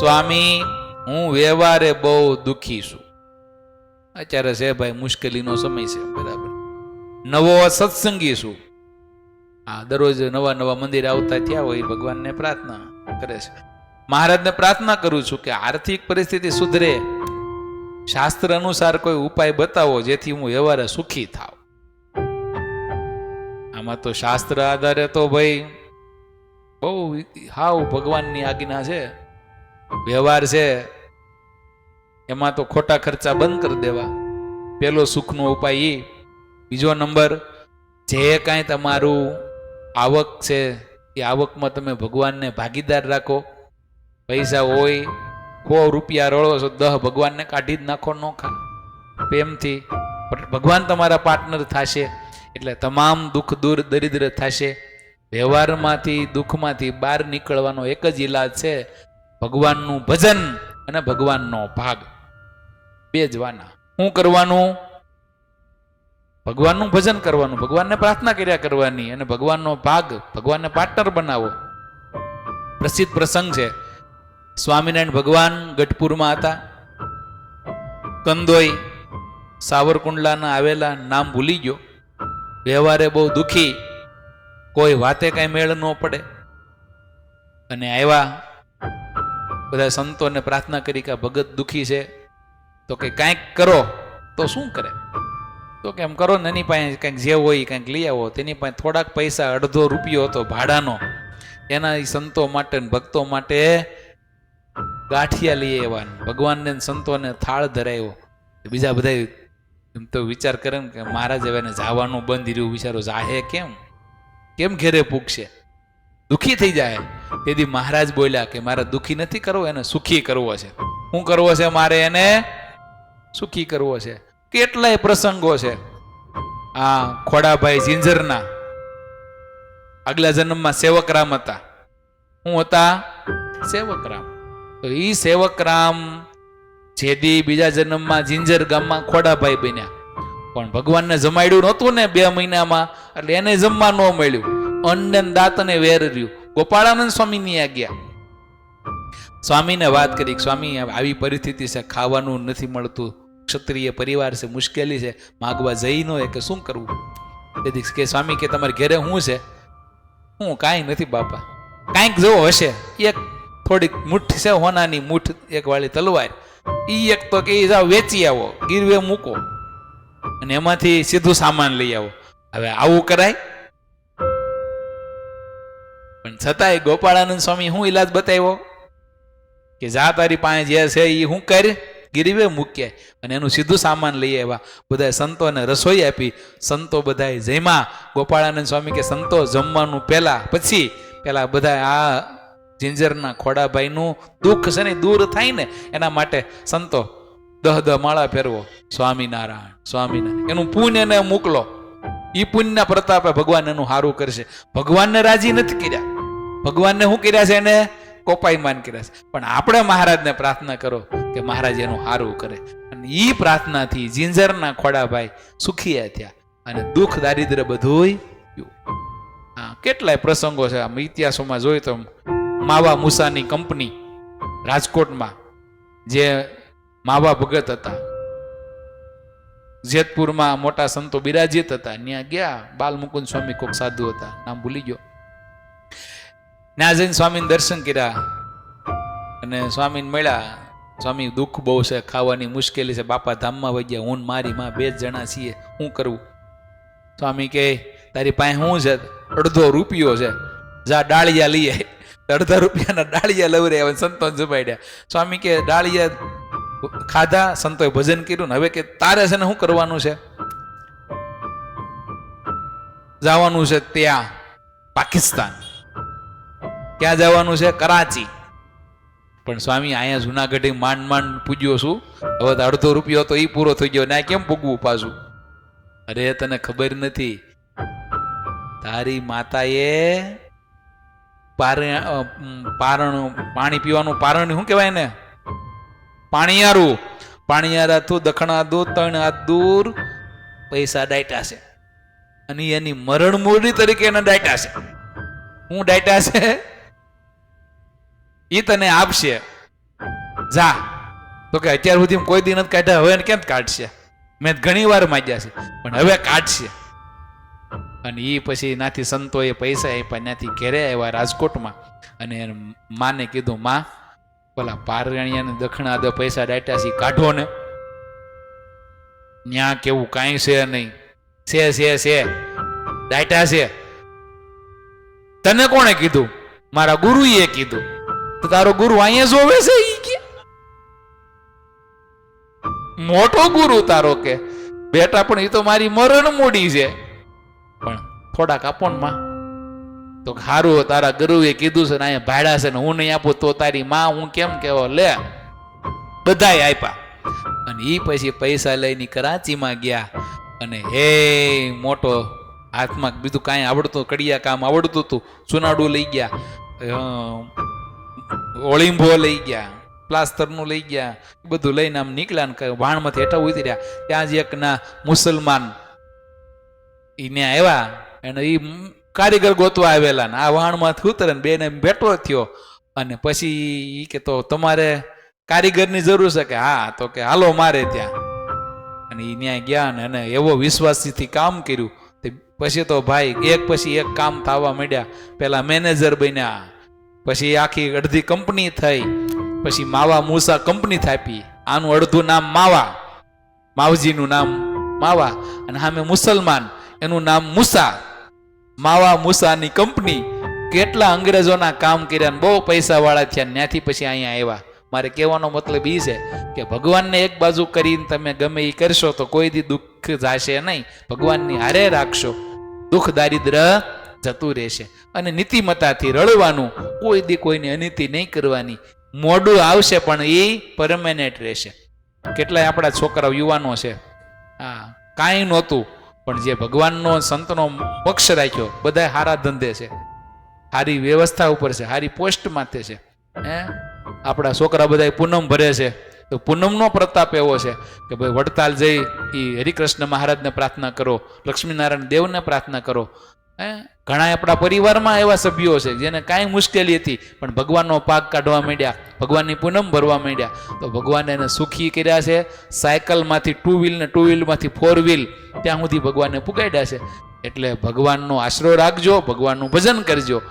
સ્વામી, હું વ્યવહારે બહુ દુખી છું. અત્યારે છે ભાઈ, મુશ્કેલીનો સમય છે, બરાબર. નવો સત્સંગી છું. આ દરરોજ નવા નવા મંદિર આવતા થયા હોય, ભગવાનને પ્રાર્થના કરે છે. મહારાજને પ્રાર્થના કરું છું કે આર્થિક પરિસ્થિતિ સુધરે. શાસ્ત્ર અનુસાર કોઈ ઉપાય બતાવો જેથી હું વ્યવહારે સુખી થાવ આમાં તો શાસ્ત્ર આધારે તો ભાઈ, બહુ હાવ ભગવાનની આજ્ઞા છે. વ્યવહાર છે, એમાં તો ખોટા ખર્ચા બંધ કરી દેવા. પેલો સુખનો ઉપાય એ બીજો નંબર, જે કાંઈ તમારું આવક છે, એ આવકમાં તમે ભગવાનને ભાગીદાર રાખો. પૈસા હોય, સો રૂપિયા રળો છો, દહ ભગવાનને કાઢી જ નાખો નોખા પ્રેમથી. ભગવાન તમારા પાર્ટનર થશે, એટલે તમામ દુઃખ દૂર, દરિદ્ર થશે. વ્યવહારમાંથી, દુઃખમાંથી બહાર નીકળવાનો એક જ ઈલાજ છે ભગવાનનું ભજન અને ભગવાનનો ભાગ. બે જવાના શું કરવાનું? ભગવાનનું ભજન કરવાનું. ભગવાનને પ્રાર્થના કર્યા કરવાની અને ભગવાનનો ભાગ ભગવાનને પાર્ટનર બનાવો. પ્રસિદ્ધ પ્રસંગ છે. સ્વામિનારાયણ ભગવાન ગઢપુરમાં હતા. કંદોઈ, સાવરકુંડલાના આવેલા નામ ભૂલી ગયો. વ્યવહારે બહુ દુખી. કોઈ વાતે કાંઈ મેળ ન પડે. અને આવ્યા બધા સંતોને પ્રાર્થના કરી કે ભગત દુઃખી છે, તો કે કાંઈક કરો, તો શું કરે? તો કે એમ કરો ને, એની પાસે કંઈક જે હોય, કંઈક લઈ આવો. તેની પાસે થોડાક પૈસા, અડધો રૂપિયો હતો ભાડાનો. એના સંતો માટે ભક્તો માટે ગાંઠિયા લઈ આવ્યા ને. ભગવાનને સંતોને થાળ ધરાયો. બીજા બધા એમ તો વિચાર કરે ને કે મહારાજ હવે જવાનું બંધ રહ્યું. વિચારો જાહે કેમ? કેમ ઘેરે પૂગશે દુખી થઈ જાય. તેથી મહારાજ બોલ્યા કે મારે દુખી નથી કરવો, એને સુખી કરવો છે. શું કરવો છે? મારે એને સુખી કરવો છે. કેટલાય પ્રસંગો છે. આ ખોડાભાઈ ઝિંઝરના આગલા જન્મમાં સેવકરામ હતા. હું હતા સેવકરામ. તો એ સેવકરામ જેદી બીજા જન્મમાં જિંજર ગામમાં ખોડાભાઈ બન્યા. પણ ભગવાનને જમાડ્યું નહોતું ને બે મહિનામાં. એટલે એને જમવા ન મળ્યું. અન્ન ને દાંતને વેર રહ્યું ગોપાળાનંદ સ્વામીની આજ્ઞા. સ્વામીને વાત કરી, સ્વામી આવી પરિસ્થિતિ છે, ખાવાનું નથી મળતું. ક્ષત્રિય પરિવાર છે, મુશ્કેલી છે. માગવા જઈ ન હોય કે શું કરવું? તેથી કે, સ્વામી, કે તમારે ઘેરે શું છે? હું કાંઈ નથી, બાપા. કાંઈક જેવો હશે. એક થોડીક મુઠ છે, હોનાની મુઠ એક વાળી તલવાર. ઈ એક તો કે જાઓ વેચી આવો, ગીરવે મૂકો. અને એમાંથી સીધું સામાન લઈ આવો. હવે આવું કરાય. પણ છતાંય ગોપાળાનંદ સ્વામી શું ઈલાજ બતાવ્યો? કે જા તારી પાસે જે છે એ હું કર. ગીરવે મૂક્યા અને એનું સીધું સામાન લઈ આવ્યા. બધા સંતોને રસોઈ આપી. સંતો બધાએ જમ્યા. ગોપાળાનંદ સ્વામી કે સંતો જમવાનું પહેલા, પછી પેલા બધા આ જિંજરના ખોડાભાઈનું દુઃખ છે ને દૂર થાય ને એના માટે સંતો દહ દહ માળા ફેરવો. સ્વામિનારાયણ સ્વામિનારાયણ. એનું પુણ્યને મોકલો. એ પુણ્યના પ્રતાપે ભગવાન એનું સારું કરશે. ભગવાનને રાજી નથી કર્યા. ભગવાનને શું કર્યા છે એને? કોપાઈમાન કર્યા છે. પણ આપણે મહારાજને પ્રાર્થના કરો કે મહારાજ એનું સારું કરે. અને એ પ્રાર્થનાથી જિંજરના ખોડાભાઈ સુખીયા થયા અને દુઃખ દારિદ્ર બધું. કેટલાય પ્રસંગો છે. આમ ઇતિહાસોમાં જોઈએ તો માવા મુસાની કંપની રાજકોટમાં જે માવા ભગત હતા. જેતપુરમાં મોટા સંતો બિરાજિત હતા. ત્યાં ગયા બાલ મુકુંદ સ્વામી કોક સાધુ હતા. નામ ભૂલી ગયો. ત્યાં સ્વામીને દર્શન કર્યા અને સ્વામીને મળ્યા. સ્વામી, દુઃખ બહુ છે, ખાવાની મુશ્કેલી છે, બાપા ધામમાં વહી ગયા, હું મારી માં બે જણા છીએ શું કરવું સ્વામી કે તારી પાસે શું છે? અડધો રૂપિયો છે. જા, ડાળિયા લઈએ અડધા રૂપિયાના ડાળિયા લવરે આવે સંતોન જમાડ્યા. સ્વામી કે ડાળિયા ખાધા, સંતોએ ભજન કર્યું ને હવે કે તારે છે ને શું કરવાનું છે? જવાનું છે ત્યાં, પાકિસ્તાન. ક્યાં જવાનું છે? કરાચી. પણ સ્વામી, અહીંયા જુનાગઢે માંડ માંડ પૂજ્યો છું. હવે અડધો રૂપિયો તો એ પૂરો થઈ ગયો. ના કેમ પૂગવું પાછું? અરે, તને ખબર નથી. તારી માતાએ પારણ, પાણી પીવાનું પારણ શું કહેવાય ને પાણીયારું. પાણીયારા તું દખણા દૂર ત્રણ હાથ દૂર. પૈસા ડાયટા છે. અને એની મરણ મૂડી તરીકે એના ડાયટા છે. હું ડાયટા છે? એ તને આપશે. જા. તો કે અત્યાર સુધી કોઈ દિન નથી કાઢ્યા. હવે કેમ કાઢશે? મેં ઘણી વાર માગ્યા છે. પણ હવે કાઢશે. અને એ પછી નાથી સંતોએ પૈસા આપ્યા ત્યાંથી ઘેરે આવ્યા રાજકોટમાં. અને માને કીધું, માં, પેલા પારણિયાને દક્ષિણા દે પૈસા ડાટ્યા છે કાઢો ને. ન્યા કેવું કાંઈ છે નહીં. છે છે છે. ડાટ્યા છે. તને કોણે કીધું? મારા ગુરુએ કીધું. તો તારો ગુરુ અહીંયા જોવે છે મોટો ગુરુ તારો કે. બેટા, પણ એ તો મારી મરણ મૂડી છે. પણ થોડાક આપો તો સારું તારા ગુરુએ કીધું છે ને, અહીંયા ભાડા છે ને, હું નહીં આપું તો તારી માં હું કેમ કેવો લે, બધાય આપ્યા અને એ પછી પૈસા લઈને કરાચીમાં ગયા. અને હે, મોટો હાથમાં બીજું કાંઈ આવડતું, કડિયા કામ આવડતું હતું ચુનાડું લઈ ગયા. ઓળીંભો લઈ ગયા, પ્લાસ્ટરનું લઈ ગયા, બધું લઈને આમ નીકળ્યા ને વાણમાંથી હેઠા ઉતર્યા. ત્યાં જ એક ના મુસલમાન એને આવ્યા અને એ કારીગર ગોતવા આવેલા ને. આ વાણમાંથી ઉતરે ને બેને બેઠો થયો અને પછી કે તો તમારે કારીગરની જરૂર છે કે હા, તો કે હાલો મારે ત્યાં. અને એ ત્યાં ગયા ને અને એવો વિશ્વાસથી કામ કર્યું. પછી તો ભાઈ એક પછી એક કામ થવા માંડ્યા. પેલા મેનેજર બન્યા. પછી આખી અડધી કંપની થઈ. પછી માવા મૂસા કંપની થાપી. આનું અડધું નામ માવા. માવજીનું નામ માવા. અને સામે મુસલમાન. એનું નામ મુસા. માવા મૂસાની કંપની કેટલા અંગ્રેજોના કામ કર્યા ને બહુ પૈસા વાળા થયા ત્યાંથી પછી અહીંયા આવ્યા. મારે કહેવાનો મતલબ એ છે કે ભગવાનને એક બાજુ કરીને તમે ગમે એ કરશો તો કોઈ દી દુઃખ જાશે નહીં. ભગવાનની હારે રાખશો. દુઃખ, દારિદ્ર જતું રહેશે. અને નીતિમતાથી રળવાનું કોઈ દી કોઈની અનિતિ નહીં કરવાની. મોડું આવશે પણ એ પરમેનન્ટ રહેશે. કેટલાય આપણા છોકરાઓ યુવાનો છે. હા, કાંઈ નહોતું, પણ જે ભગવાનનો સંતનો પક્ષ રાખ્યો બધા સારા ધંધે છે. સારી વ્યવસ્થા ઉપર છે સારી પોસ્ટ માથે છે. હે? આપણા છોકરા બધા પૂનમ ભરે છે. તો પૂનમનો પ્રતાપ એવો છે કે ભાઈ વડતાલ જઈ એ હરિકૃષ્ણ મહારાજને પ્રાર્થના કરો, લક્ષ્મીનારાયણ દેવને પ્રાર્થના કરો. હે? ઘણા આપણા પરિવારમાં એવા સભ્યો છે જેને કાંઈ મુશ્કેલી હતી, પણ ભગવાનનો પાક કાઢવા માંડ્યા, ભગવાનની પૂનમ ભરવા માંડ્યા. તો ભગવાને એને સુખી કર્યા છે, સાયકલમાંથી ટુ વ્હીલ ને ટુ વ્હીલમાંથી ફોર વ્હીલ ત્યાં સુધી ભગવાને પુગાડ્યા છે. એટલે ભગવાનનો આશરો રાખજો, ભગવાનનું ભજન કરજો.